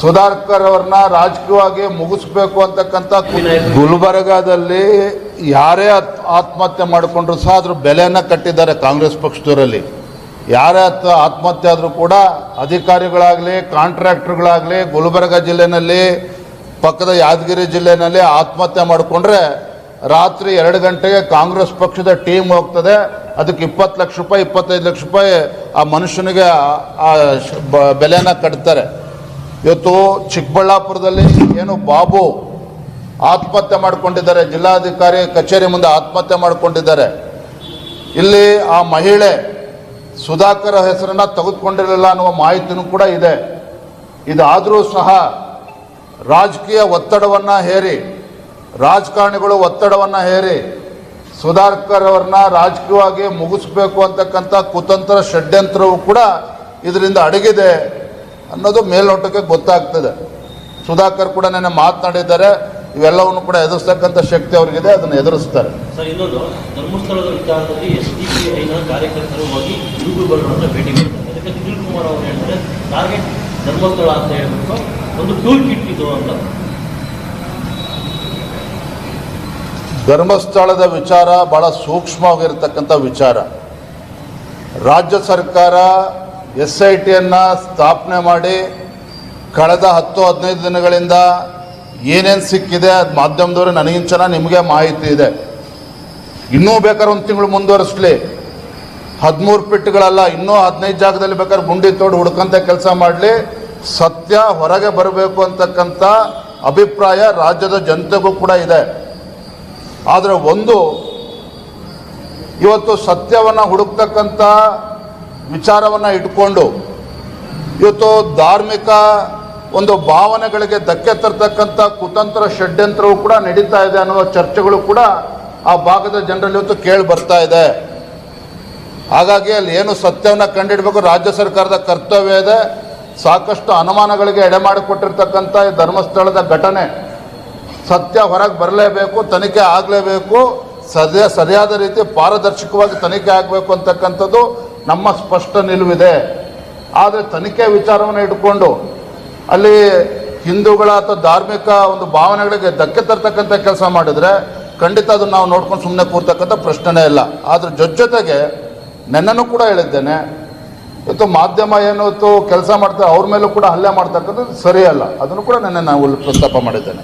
ಸುಧಾಕರ್ ಅವ್ರನ್ನ ರಾಜಕೀಯವಾಗಿ ಮುಗಿಸ್ಬೇಕು ಅಂತಕ್ಕಂಥ ಗುಲ್ಬರ್ಗಾದಲ್ಲಿ ಯಾರೇ ಆತ್- ಆತ್ಮಹತ್ಯೆ ಮಾಡಿಕೊಂಡ್ರು ಸಹ ಅದ್ರ ಬೆಲೆನ ಕಟ್ಟಿದ್ದಾರೆ ಕಾಂಗ್ರೆಸ್ ಪಕ್ಷದವರಲ್ಲಿ ಯಾರೇ ಆತ್- ಆತ್ಮಹತ್ಯೆ ಆದರೂ ಕೂಡ ಅಧಿಕಾರಿಗಳಾಗಲಿ, ಕಾಂಟ್ರಾಕ್ಟರ್ಗಳಾಗಲಿ, ಗುಲ್ಬರ್ಗ ಜಿಲ್ಲೆನಲ್ಲಿ, ಪಕ್ಕದ ಯಾದಗಿರಿ ಜಿಲ್ಲೆನಲ್ಲಿ ಆತ್ಮಹತ್ಯೆ ಮಾಡಿಕೊಂಡ್ರೆ ರಾತ್ರಿ ಎರಡು ಗಂಟೆಗೆ ಕಾಂಗ್ರೆಸ್ ಪಕ್ಷದ ಟೀಮ್ ಹೋಗ್ತದೆ. ಅದಕ್ಕೆ ಇಪ್ಪತ್ತು ಲಕ್ಷ ರೂಪಾಯಿ, ಇಪ್ಪತ್ತೈದು ಲಕ್ಷ ರೂಪಾಯಿ ಆ ಮನುಷ್ಯನಿಗೆ ಆ- ಬೆಲೆಯನ್ನು ಕಟ್ತಾರೆ. ಇವತ್ತು ಚಿಕ್ಕಬಳ್ಳಾಪುರದಲ್ಲಿ ಏನು ಬಾಬು ಆತ್ಮಹತ್ಯೆ ಮಾಡಿಕೊಂಡಿದ್ದಾರೆ, ಜಿಲ್ಲಾಧಿಕಾರಿ ಕಚೇರಿ ಮುಂದೆ ಆತ್ಮಹತ್ಯೆ ಮಾಡಿಕೊಂಡಿದ್ದಾರೆ. ಇಲ್ಲಿ ಆ ಮಹಿಳೆ ಸುಧಾಕರ್ ಹೆಸರನ್ನ ತೆಗೆದುಕೊಂಡಿರಲಿಲ್ಲ ಅನ್ನುವ ಮಾಹಿತಿನೂ ಕೂಡ ಇದೆ. ಇದಾದರೂ ಸಹ ರಾಜಕೀಯ ಒತ್ತಡವನ್ನು ಹೇರಿ, ರಾಜಕಾರಣಿಗಳು ಒತ್ತಡವನ್ನು ಹೇರಿ, ಸುಧಾಕರ್ ಅವ್ರನ್ನ ರಾಜಕೀಯವಾಗಿ ಮುಗಿಸ್ಬೇಕು ಅಂತಕ್ಕಂಥ ಕುತಂತ್ರ ಷಡ್ಯಂತ್ರವು ಕೂಡ ಇದರಿಂದ ಅಡಗಿದೆ. ಅನ್ನೋದು ಮೇಲ್ನೋಟಕ್ಕೆ ಗೊತ್ತಾಗ್ತದೆ. ಸುಧಾಕರ್ ಕೂಡ ನೆನ್ನೆ ಮಾತನಾಡಿದ್ದಾರೆ ಇವೆಲ್ಲವನ್ನು ಕೂಡ ಎದುರಿಸ್ತಕ್ಕಂಥ ಶಕ್ತಿ ಅವ್ರಿಗಿದೆ ಅದನ್ನು ಎದುರಿಸ್ತಾರೆ. ಧರ್ಮಸ್ಥಳದ ವಿಚಾರ ಬಹಳ ಸೂಕ್ಷ್ಮವಾಗಿರ್ತಕ್ಕಂಥ ವಿಚಾರ. ರಾಜ್ಯ ಸರ್ಕಾರ ಎಸ್ ಐ ಟಿಯನ್ನು ಸ್ಥಾಪನೆ ಮಾಡಿ ಕಳೆದ ಹತ್ತು ಹದಿನೈದು ದಿನಗಳಿಂದ ಏನೇನು ಸಿಕ್ಕಿದೆ ಅದು ಮಾಧ್ಯಮದವರು ನನಗಿಂಚನ ನಿಮಗೆ ಮಾಹಿತಿ ಇದೆ. ಇನ್ನೂ ಬೇಕಾದ್ರೆ ಒಂದು ತಿಂಗಳು ಮುಂದುವರಿಸಲಿ. ಹದಿಮೂರು ಪಿಟ್ಗಳಲ್ಲ, ಇನ್ನೂ ಹದಿನೈದು ಜಾಗದಲ್ಲಿ ಬೇಕಾದ್ರೆ ಗುಂಡಿ ತೋಡು ಹುಡ್ಕಂತ ಕೆಲಸ ಮಾಡಲಿ. ಸತ್ಯ ಹೊರಗೆ ಬರಬೇಕು ಅಂತಕ್ಕಂಥ ಅಭಿಪ್ರಾಯ ರಾಜ್ಯದ ಜನತೆಗೂ ಕೂಡ ಇದೆ. ಆದರೆ ಒಂದು, ಇವತ್ತು ಸತ್ಯವನ್ನು ಹುಡುಕ್ತಕ್ಕಂಥ ವಿಚಾರವನ್ನು ಇಟ್ಕೊಂಡು ಇವತ್ತು ಧಾರ್ಮಿಕ ಒಂದು ಭಾವನೆಗಳಿಗೆ ಧಕ್ಕೆ ತರ್ತಕ್ಕಂಥ ಕುತಂತ್ರ ಷಡ್ಯಂತ್ರವು ಕೂಡ ನಡೀತಾ ಇದೆ ಅನ್ನುವ ಚರ್ಚೆಗಳು ಕೂಡ ಆ ಭಾಗದ ಜನರಲ್ಲಿ ಇವತ್ತು ಕೇಳಿ ಬರ್ತಾ ಇದೆ. ಹಾಗಾಗಿ ಅಲ್ಲಿ ಏನು ಸತ್ಯವನ್ನು ಕಂಡಿಡಬೇಕು, ರಾಜ್ಯ ಸರ್ಕಾರದ ಕರ್ತವ್ಯ ಇದೆ. ಸಾಕಷ್ಟು ಅನುಮಾನಗಳಿಗೆ ಎಡೆ ಮಾಡಿಕೊಟ್ಟಿರ್ತಕ್ಕಂಥ ಈ ಧರ್ಮಸ್ಥಳದ ಘಟನೆ ಸತ್ಯ ಹೊರಗೆ ಬರಲೇಬೇಕು, ತನಿಖೆ ಆಗಲೇಬೇಕು ಸದ್ಯ ಸರಿಯಾದ ರೀತಿ ಪಾರದರ್ಶಕವಾಗಿ ತನಿಖೆ ಆಗಬೇಕು ಅಂತಕ್ಕಂಥದ್ದು ನಮ್ಮ ಸ್ಪಷ್ಟ ನಿಲುವಿದೆ. ಆದರೆ ತನಿಖೆ ವಿಚಾರವನ್ನು ಇಟ್ಕೊಂಡು ಅಲ್ಲಿ ಹಿಂದೂಗಳ ಅಥವಾ ಧಾರ್ಮಿಕ ಒಂದು ಭಾವನೆಗಳಿಗೆ ಧಕ್ಕೆ ತರ್ತಕ್ಕಂಥ ಕೆಲಸ ಮಾಡಿದರೆ ಖಂಡಿತ ಅದನ್ನು ನಾವು ನೋಡ್ಕೊಂಡು ಸುಮ್ಮನೆ ಕೂರ್ತಕ್ಕಂಥ ಪ್ರಶ್ನೆನೇ ಇಲ್ಲ. ಆದರೆ ಜೊತೆ ಜೊತೆಗೆ ನೆನ್ನೂ ಕೂಡ ಹೇಳಿದ್ದೇನೆ, ಇವತ್ತು ಮಾಧ್ಯಮ ಏನು ಕೆಲಸ ಮಾಡ್ತಾರೆ ಅವ್ರ ಮೇಲೂ ಕೂಡ ಹಲ್ಲೆ ಮಾಡ್ತಕ್ಕಂಥದ್ದು ಸರಿಯಲ್ಲ. ಅದನ್ನು ಕೂಡ ನೆನ್ನೆ ನಾವು ಪ್ರಸ್ತಾಪ ಮಾಡಿದ್ದೇನೆ.